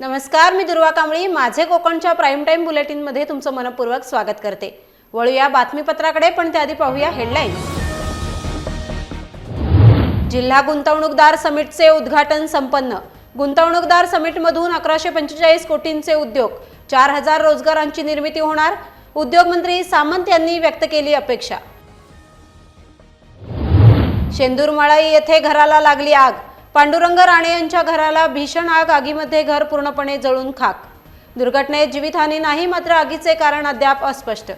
नमस्कार मी दुर्वा कांबळी. माझे कोकणच्या प्राईम टाईम बुलेटिनमध्ये तुमचं मनपूर्वक स्वागत करते. वळूया बातमीपत्राकडे पण त्याआधी पाहूया हेडलाईन्स जिल्हा गुंतवणूकदार समिटचे उद्घाटन संपन्न. गुंतवणूकदार समिटमधून अकराशे पंचेचाळीस कोटींचे उद्योग चार हजार रोजगारांची निर्मिती होणार. उद्योगमंत्री सामंत यांनी व्यक्त केली अपेक्षा. शेंदूरमळाई येथे घराला लागली आग. पांडुरंग राणे यांच्या घराला भीषण आग आगीमध्ये घर पूर्णपणे जळून खाक. दुर्घटनेत जीवितहानी नाही मात्र आगीचे कारण अद्याप अस्पष्ट.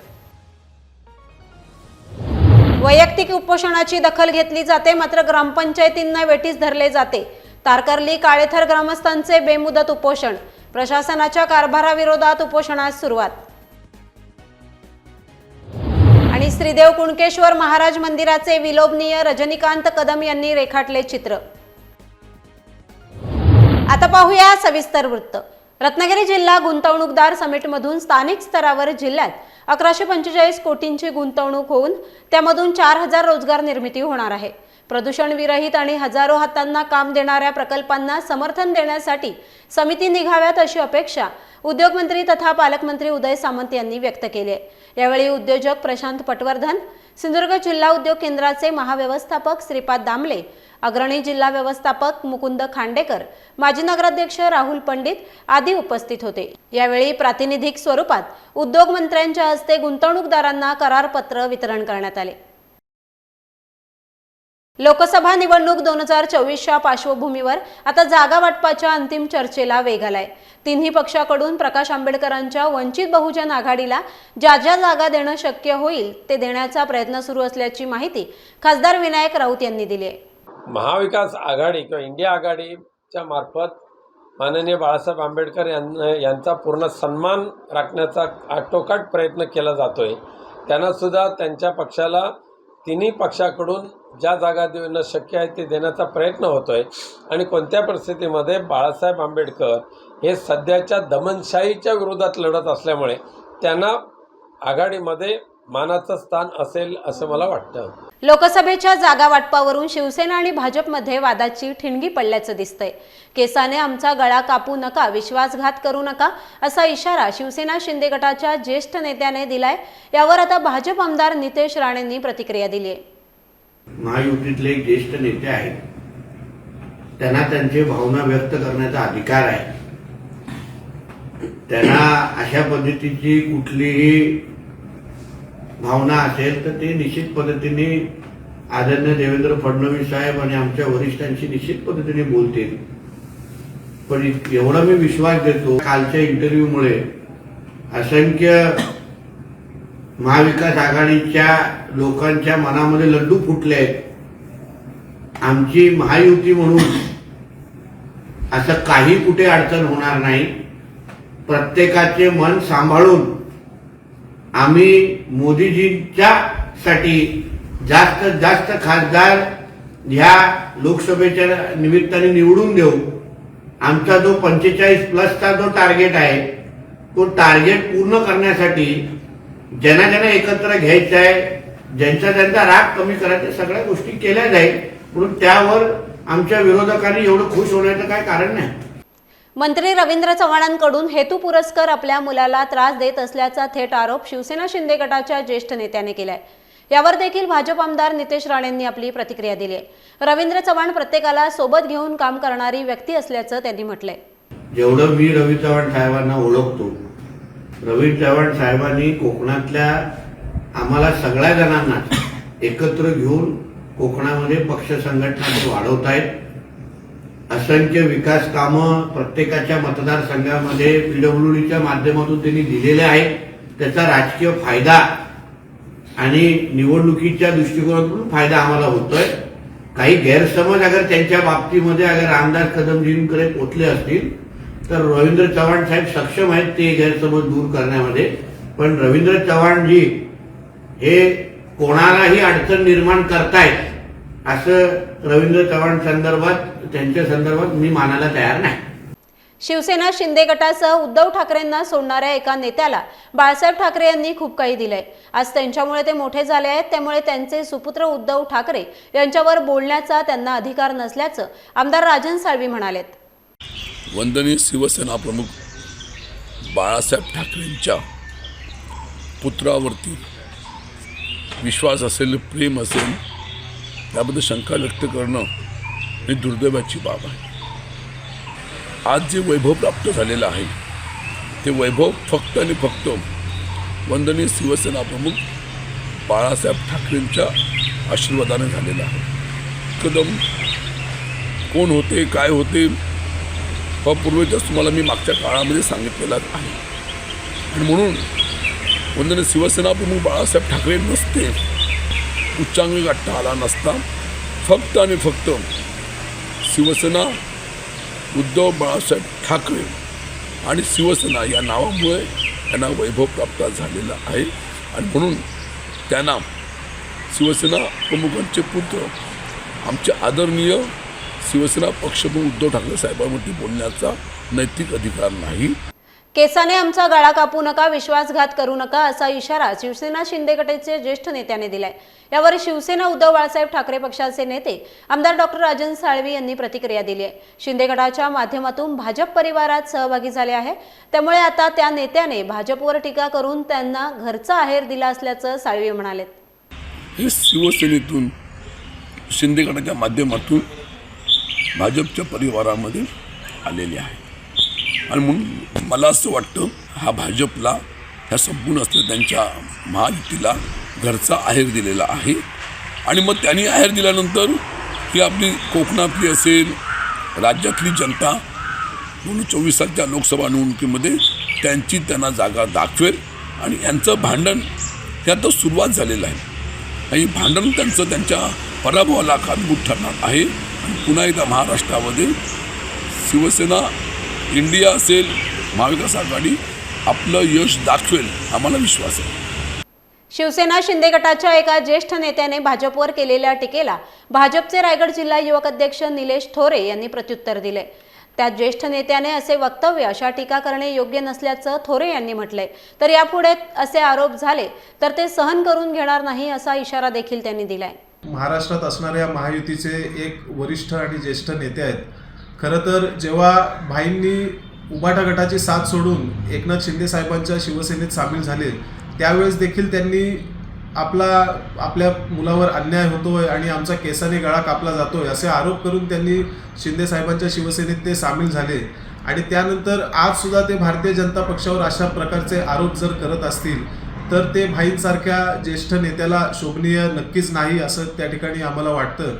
वैयक्तिक उपोषणाची दखल घेतली जाते मात्र ग्रामपंचायतींना वेठीस धरले जाते. तारकर्ली काळेथर ग्रामस्थांचे बेमुदत उपोषण. प्रशासनाच्या कारभाराविरोधात उपोषणास सुरुवात. आणि श्रीदेव कुणकेश्वर महाराज मंदिराचे विलोभनीय रजनीकांत कदम यांनी रेखाटले चित्र. आता पाहूया सविस्तर वृत्त. रत्नागिरी जिल्हा गुंतवणूकदार समिटमधून स्थानिक स्तरावर जिल्ह्यात अकराशे पंचेचाळीस कोटींची गुंतवणूक होऊन त्यामधून चार हजार रोजगार निर्मिती होणार आहे. प्रदूषण विरहित आणि हजारो हातांना काम देणाऱ्या प्रकल्पांना समर्थन देण्यासाठी समिती निघाव्यात अशी अपेक्षा उद्योगमंत्री तथा पालकमंत्री उदय सामंत यांनी व्यक्त केली आहे. यावेळी उद्योजक प्रशांत पटवर्धन सिंधुदुर्ग जिल्हा उद्योग केंद्राचे महाव्यवस्थापक श्रीपाद दामले अग्रणी जिल्हा व्यवस्थापक मुकुंद खांडेकर माजी नगराध्यक्ष राहुल पंडित आदी उपस्थित होते. यावेळी प्रातिनिधिक स्वरूपात उद्योग मंत्र्यांच्या हस्ते गुंतवणूकदारांना करारपत्र वितरण करण्यात आले. लोकसभा निवडणूक दोन हजार चोवीसच्या पार्श्वभूमीवर आता जागा वाटपाच्या अंतिम चर्चेला वेग आलाय. तिन्ही पक्षाकडून प्रकाश आंबेडकरांच्या वंचित बहुजन आघाडीला ज्या ज्या जागा देणं शक्य होईल ते देण्याचा प्रयत्न सुरू असल्याची माहिती खासदार विनायक राऊत यांनी दिली आहे. महाविकास आघाडी किंवा इंडिया आघाडीच्या मार्फत माननीय बाळासाहेब आंबेडकर यांना यांचा पूर्ण सन्मान राखण्याचा आटोकाट प्रयत्न केला जातो आहे त्यांनासुद्धा त्यांच्या पक्षाला तिन्ही पक्षाकडून ज्या जागा देणं शक्य आहे ते देण्याचा प्रयत्न होतो आहे आणि कोणत्या परिस्थितीमध्ये बाळासाहेब आंबेडकर हे सध्याच्या दमनशाहीच्या विरोधात लढत असल्यामुळे त्यांना आघाडीमध्ये मानाचं स्थान असेल असं मला वाटतं. लोकसभेच्या जागा वाटपावरून शिवसेना आणि भाजपमध्ये वादाची ठिणगी पडल्याचं दिसतंय. केसाने आमचा गळा कापू नका विश्वासघात करू नका असा इशारा शिवसेना शिंदे गटाच्या ज्येष्ठ नेत्याने दिलाय. यावर आता भाजप आमदार नितेश राणेंनी प्रतिक्रिया दिली आहे. महायुतीतले एक ज्येष्ठ नेते आहेत. त्यांना त्यांची भावना व्यक्त करण्याचा अधिकार आहे. त्यांना अशा पद्धतीची कुठलीही भावना असेल तर ते निश्चित पद्धतीने आदरणीय देवेंद्र फडणवीस साहेब आणि आमच्या वरिष्ठांशी निश्चित पद्धतीने बोलतील. पण एवढा मी विश्वास देतो कालच्या इंटरव्ह्यूमुळे असंख्य महाविकास आघाडीच्या लोकांच्या मनामध्ये लड्डू फुटले आहेत. आमची महायुती म्हणून असं काही कुठे अडचण होणार नाही. प्रत्येकाचे मन सांभाळून आम्ही मोदीजींच्या साठी जास्त जास्त खासदार ह्या लोकसभेच्या निमित्ताने निवडून देऊ. आमचा जो पंचेचाळीस प्लसचा जो टार्गेट आहे तो टार्गेट पूर्ण करण्यासाठी ज्यांना ज्यांना एकत्र घ्यायचं आहे ज्यांचा ज्यांचा राग कमी करायचा सगळ्या गोष्टी केल्या जाईल. म्हणून त्यावर आमच्या विरोधकांनी एवढं खुश होण्याचं काय कारण नाही. मंत्री रवींद्र चव्हाणांकडून हेतू पुरस्कार आपल्या मुलाला त्रास देत असल्याचा थेट आरोप शिवसेना शिंदे गटाच्या ज्येष्ठ नेत्याने केलाय. यावर देखील भाजप आमदार नितेश राणेंनी आपली प्रतिक्रिया दिली आहे. रवींद्र चव्हाण प्रत्येकाला सोबत घेऊन काम करणारी व्यक्ती असल्याचं त्यांनी म्हटलंय. जेवढं मी रवी चव्हाण साहेबांना ओळखतो रवी चव्हाण साहेबांनी कोकणातल्या आम्हाला सगळ्या जणांना एकत्र घेऊन कोकणामध्ये पक्ष संघटना वाढवतायत. असंख्य विकास कामं प्रत्येकाच्या मतदारसंघामध्ये पीडब्ल्यूडीच्या माध्यमातून त्यांनी दिलेले आहेत. त्याचा राजकीय फायदा आणि निवडणुकीच्या दृष्टिकोनातून फायदा आम्हाला होतोय. काही गैरसमज अगर त्यांच्या बाबतीमध्ये अगर आमदार कदमजींकडे पोचले असतील तर रवींद्र चव्हाण साहेब सक्षम आहेत ते गैरसमज दूर करण्यामध्ये. पण रवींद्र चव्हाणजी हे कोणालाही अडचण निर्माण करतायत. असं रवींद्र चव्हाण संदर्भात त्यांच्या संदर्भात मी मानायला तयार नाही. शिवसेना शिंदे गटासह उद्धव ठाकरेंना सोडणाऱ्या एका नेत्याला बाळासाहेब ठाकरे यांनी खूप काही दिलंय. आज त्यांच्यामुळे ते मोठे झाले आहेत त्यामुळे त्यांचे सुपुत्र उद्धव ठाकरे यांच्यावर बोलण्याचा त्यांना अधिकार नसल्याचं आमदार राजन साळवी म्हणालेत. वंदनीय शिवसेना प्रमुख बाळासाहेब ठाकरेंच्या पुत्रावरती विश्वास असेल प्रेम असेल त्याबद्दल शंका व्यक्त करणं ही दुर्दैवाची बाब आहे. आज जे वैभव प्राप्त झालेलं आहे ते वैभव फक्त आणि फक्त वंदनीय शिवसेना प्रमुख बाळासाहेब ठाकरेंच्या आशीर्वादाने झालेलं आहे. कदम कोण होते काय होते हा पूर्वीच्याच तुम्हाला मी मागच्या काळामध्ये सांगितलेला आहे. आणि म्हणून वंदनीय शिवसेना प्रमुख बाळासाहेब ठाकरे नसते उच्चांगी गाठता आला नसता। फक्त आणि फक्त शिवसेना उद्धव बाळासाहेब ठाकरे आणि शिवसेना या नावामुळे त्यांना वैभव प्राप्त झालेला आहे. आणि म्हणून त्यांना शिवसेना प्रमुखांचे पुत्र आमचे आदरणीय शिवसेना पक्षप्रमुख उद्धव ठाकरे साहेबांवरती बोलण्याचा नैतिक अधिकार नाही. केसाने आमचा गळा कापू नका विश्वासघात करू नका असा इशारा शिवसेना शिंदे गटाचे ज्येष्ठ नेत्याने दिलाय. यावर शिवसेना उद्धव बाळासाहेब ठाकरे पक्षाचे नेते आमदार डॉक्टर राजन साळवी यांनी प्रतिक्रिया दिली आहे. शिंदे गटाच्या माध्यमातून भाजप परिवारात सहभागी झाले आहे. त्यामुळे आता त्या नेत्याने भाजपवर टीका करून त्यांना घरचा आहेर दिला असल्याचं साळवी म्हणाले हे शिवसेनेतून शिंदे गटाच्या माध्यमातून भाजपच्या परिवारामध्ये आलेले आहे. आणि म्हणून मला असं वाटतं हा भाजपला ह्या संपूर्ण असलेल्या त्यांच्या महायुतीला घरचा आहेर दिलेला आहे. आणि मग त्यांनी आहेर दिल्यानंतर ही आपली कोकणातली असेल राज्यातली जनता दोन चोवीस लोकसभा निवडणुकीमध्ये त्यांची त्यांना जागा दाखवेल. आणि यांचं भांडण हे आता सुरुवात झालेलं आहे. आणि भांडण त्यांचं त्यांच्या पराभवाला कारणभूत ठरणार आहे. आणि पुन्हा एकदा महाराष्ट्रामध्ये शिवसेना इंडिया असेल महाविकास आघाडी आपलं यश दाखवेल आम्हाला विश्वास आहे. शिवसेना शिंदे गटाच्या एका ज्येष्ठ नेत्याने भाजपवर केलेल्या टीकेला भाजपचे रायगड जिल्हा युवक अध्यक्ष निलेश थोरे यांनी प्रत्युत्तर दिले. त्या ज्येष्ठ नेत्याने असे वक्तव्य अशा टीका करणे योग्य नसल्याचं थोरे यांनी म्हटलंय. तर यापुढे असे आरोप झाले तर ते सहन करून घेणार नाही असा इशारा देखील त्यांनी दिलाय. महाराष्ट्रात असणाऱ्या महायुतीचे एक वरिष्ठ आणि ज्येष्ठ नेते आहेत खरं तर जेव्हा भाईंनी उबाटा गटाची साथ सोडून एकनाथ शिंदे साहेबांच्या शिवसेनेत सामील झाले त्यावेळेस देखील त्यांनी आपला आपल्या मुलावर अन्याय होतोय आणि आमचा केसाने गळा कापला जातोय असे आरोप करून त्यांनी शिंदे साहेबांच्या शिवसेनेत ते सामील झाले. आणि त्यानंतर आज सुद्धा ते भारतीय जनता पक्षावर अशा प्रकारचे आरोप जर करत असतील तर ते भाईंसारख्या ज्येष्ठ नेत्याला शोभनीय नक्कीच नाही असं त्या ठिकाणी आम्हाला वाटतं.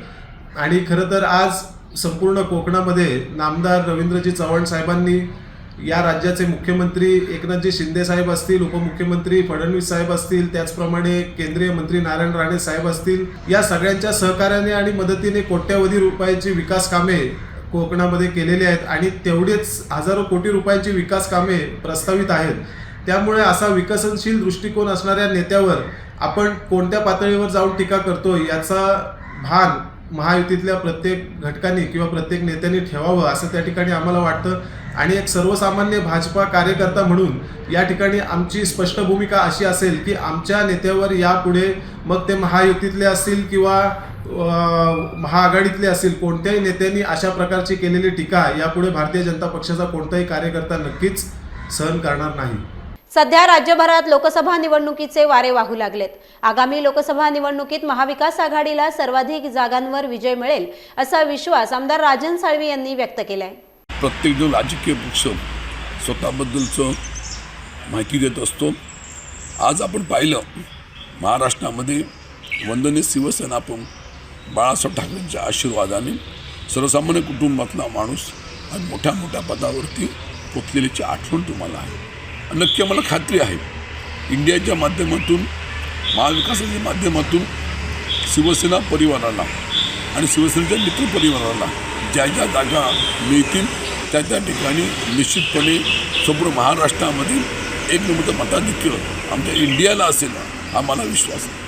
आणि खरं तर आज संपूर्ण कोकणामध्ये नामदार रवींद्रजी चव्हाण साहेबांनी या राज्याचे मुख्यमंत्री एकनाथजी शिंदे साहेब असतील उपमुख्यमंत्री फडणवीस साहेब असतील त्याचप्रमाणे केंद्रीय मंत्री नारायण राणे साहेब असतील या सगळ्यांच्या सहकार्याने आणि मदतीने कोट्यावधी रुपयाची विकास कामे कोकणामध्ये केलेली आहेत आणि तेवढेच हजारो कोटी रुपयांची विकास कामे प्रस्तावित आहेत. त्यामुळे असा विकसनशील दृष्टिकोन असणाऱ्या नेत्यावर आपण कोणत्या पातळीवर जाऊन टीका करतो याचा भान महायुतीतल्या प्रत्येक घटकांनी किंवा प्रत्येक नेत्यांनी ठेवावं असं त्या ठिकाणी आम्हाला वाटतं. आणि एक सर्वसामान्य भाजपा कार्यकर्ता म्हणून या ठिकाणी आमची स्पष्ट भूमिका अशी असेल की आमच्या नेत्यावर यापुढे मग ते महायुतीतले असतील किंवा महाआघाडीतले असतील कोणत्याही नेत्यांनी अशा प्रकारची केलेली टीका यापुढे भारतीय जनता पक्षाचा कोणताही कार्यकर्ता नक्कीच सहन करणार नाही. सध्या राज्यभरात लोकसभा निवडणुकीचे वारे वाहू लागलेत. आगामी लोकसभा निवडणुकीत महाविकास आघाडीला सर्वाधिक जागांवर विजय मिळेल असा विश्वास आमदार राजन साळवी यांनी व्यक्त केलाय. प्रत्येकजण राजकीय पक्ष स्वतःबद्दलचं माहिती देत असतो. आज आपण पाहिलं महाराष्ट्रामध्ये वंदनीय शिवसेना पण बाळासाहेब ठाकरेंच्या आशीर्वादाने सर्वसामान्य कुटुंबातला माणूस आज मोठ्या मोठ्या पदावरती पोचलेल्याची आठवण तुम्हाला आहे. नक्की मला खात्री आहे. इंडियाच्या माध्यमातून महाविकासाच्या माध्यमातून शिवसेना परिवाराला आणि शिवसेनेच्या मित्र परिवाराला ज्या ज्या जागा मिळतील त्या त्या ठिकाणी निश्चितपणे संपूर्ण महाराष्ट्रामध्ये एक नंबरचं मताधिक्य आमच्या इंडियाला असेल हा मला विश्वास आहे.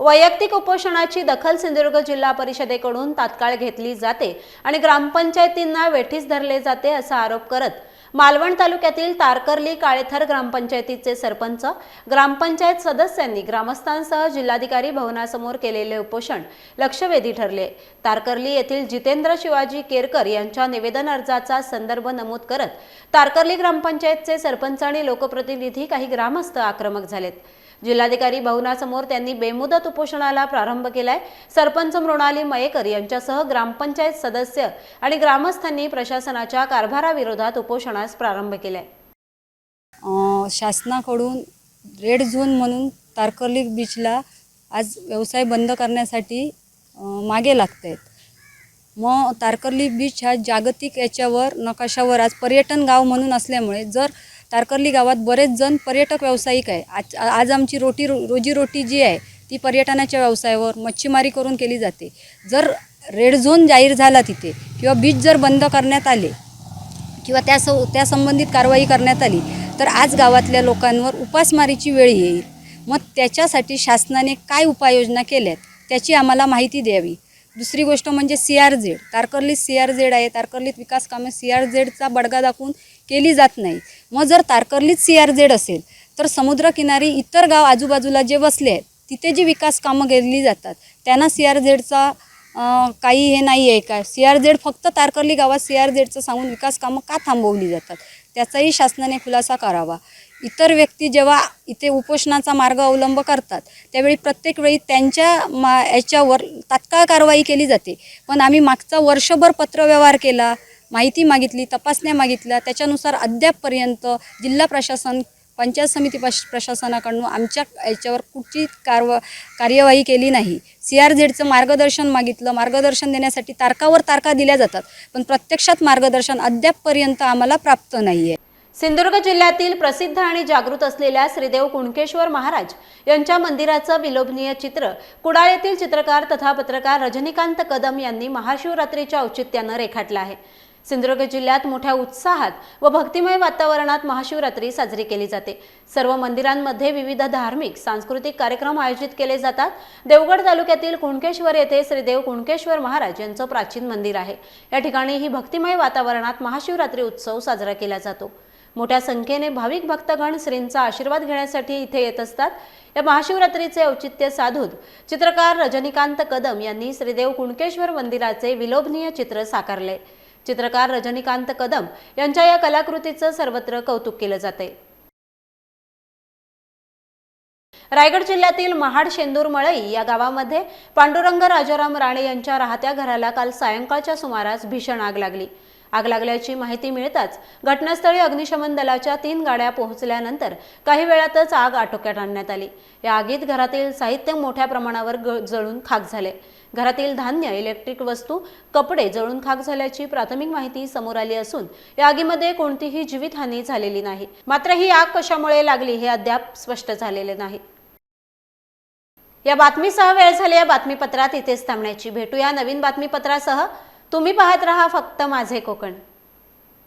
वैयक्तिक उपोषणाची दखल सिंधुदुर्ग जिल्हा परिषदेकडून तात्काळ घेतली जाते आणि ग्रामपंचायतींना वेठीस धरले जाते असा आरोप करत मालवण तालुक्यातील तारकर्ली काळेथर ग्रामपंचायतीचे सरपंच ग्रामपंचायत सदस्यांनी ग्रामस्थांसह जिल्हाधिकारी भवनासमोर केलेले उपोषण लक्षवेधी ठरले. तारकर्ली येथील जितेंद्र शिवाजी केरकर यांच्या निवेदन अर्जाचा संदर्भ नमूद करत तारकर्ली ग्रामपंचायतचे सरपंच आणि लोकप्रतिनिधी काही ग्रामस्थ आक्रमक झालेत. जिल्हाधिकारी भवनासमोर त्यांनी बेमुदत उपोषणाला प्रारंभ केलाय. सरपंच मृणाली मयेकर यांच्यासह ग्रामपंचायत सदस्य आणि ग्रामस्थांनी प्रशासनाच्या कारभाराविरोधात उपोषणास प्रारंभ केलाय. शासनाकडून रेड झोन म्हणून तारकर्ली बीचला आज व्यवसाय बंद करण्यासाठी मागे लागत आहेत मग तारकर्ली बीच हा जागतिक याच्यावर नकाशावर आज पर्यटन गाव म्हणून असल्यामुळे जर तारकर्ली गावात बरेच जण पर्यटक व्यावसायिक आहे. आज आज आमची रोटी रो रोजीरोटी जी आहे ती पर्यटनाच्या व्यवसायावर मच्छीमारी करून केली जाते. जर रेड झोन जाहीर झाला तिथे किंवा बीच जर बंद करण्यात आले किंवा त्या स त्या संबंधित कारवाई करण्यात आली तर आज गावातल्या लोकांवर उपासमारीची वेळ येईल. मग त्याच्यासाठी शासनाने काय उपाययोजना केल्यात त्याची आम्हाला माहिती द्यावी. दुसरी गोष्ट म्हणजे सी आर झेड. तारकर्लीत सी आर झेड आहे. तारकर्लीत विकास कामे सी आर झेडचा बडगा दाखवून केली जात नाही मग जर तारकर्लीत सी आर झेड असेल तर समुद्रकिनारी इतर गाव आजूबाजूला जे वसले आहेत तिथे जी विकास कामं केली जातात त्यांना सी आर झेडचा काही हे नाही आहे का? सी आर झेड फक्त तारकर्ली गावात सी आर झेडचं सांगून विकास कामं का थांबवली जातात? त्याचाही शासनाने खुलासा करावा. इतर व्यक्ती जेव्हा इथे उपोषणाचा मार्ग अवलंब करतात त्यावेळी प्रत्येक वेळी त्यांच्या मा याच्यावर तात्काळ कारवाई केली जाते. पण आम्ही मागचा वर्षभर पत्रव्यवहार केला माहिती मागितली तपासण्या मागितल्या त्याच्यानुसार अद्यापपर्यंत जिल्हा प्रशासन पंचायत समिती प्रश प्रशासनाकडून आमच्या याच्यावर कुठची कारव कार्यवाही केली नाही. सी आर झेडचं मार्गदर्शन मागितलं. मार्गदर्शन देण्यासाठी तारकावर तारका दिल्या जातात पण प्रत्यक्षात मार्गदर्शन अद्यापपर्यंत आम्हाला प्राप्त नाही आहे सिंधुदुर्ग जिल्ह्यातील प्रसिद्ध आणि जागृत असलेल्या श्रीदेव कुणकेश्वर महाराज यांच्या मंदिराचं विलोभनीय चित्र कुडाळ येथील चित्रकार तथा पत्रकार रजनीकांत कदम यांनी महाशिवरात्रीच्या औचित्यानं रेखाटलं आहे. सिंधुदुर्ग जिल्ह्यात मोठ्या उत्साहात व भक्तिमय वातावरणात महाशिवरात्री साजरी केली जाते. सर्व मंदिरांमध्ये विविध धार्मिक सांस्कृतिक कार्यक्रम आयोजित केले जातात. देवगड तालुक्यातील कुणकेश्वर येथे श्रीदेव कुणकेश्वर महाराज यांचं प्राचीन मंदिर आहे. या ठिकाणी ही भक्तिमय वातावरणात महाशिवरात्री उत्सव साजरा केला जातो. मोठ्या संख्येने भाविक भक्तगण श्रींचा आशीर्वाद घेण्यासाठी इथे येत असतात. या महाशिवरात्रीचे औचित्य साधून चित्रकार रजनीकांत कदम यांनी श्रीदेव कुणकेश्वर मंदिराचे विलोभनीय चित्र साकारले. चित्रकार रजनीकांत कदम यांच्या या कलाकृतीचं सर्वत्र कौतुक केलं जाते रायगड जिल्ह्यातील महाड शेंदूर मळई या गावामध्ये पांडुरंग राजाराम राणे यांच्या राहत्या घराला काल सायंकाळच्या सुमारास भीषण आग लागली. आग लागल्याची माहिती मिळताच घटनास्थळी अग्निशमन दलाच्या तीन गाड्या पोहोचल्यानंतर काही वेळातच आग आटोक्यात आणण्यात आली. या आगीत घरातील साहित्य मोठ्या प्रमाणावर जळून खाक झाले. घरातील धान्य इलेक्ट्रिक वस्तू कपडे जळून खाक झाल्याची प्राथमिक माहिती समोर आली असून या आगीमध्ये कोणतीही जीवितहानी झालेली नाही. मात्र ही आग कशामुळे लागली हे अद्याप स्पष्ट झालेले नाही. या बातमीसह वेळ झाली या बातमीपत्रात इथेच थांबण्याची. भेटूया नवीन बातमीपत्रासह. तुम्ही पाहत रहा फक्त माझे कोकण.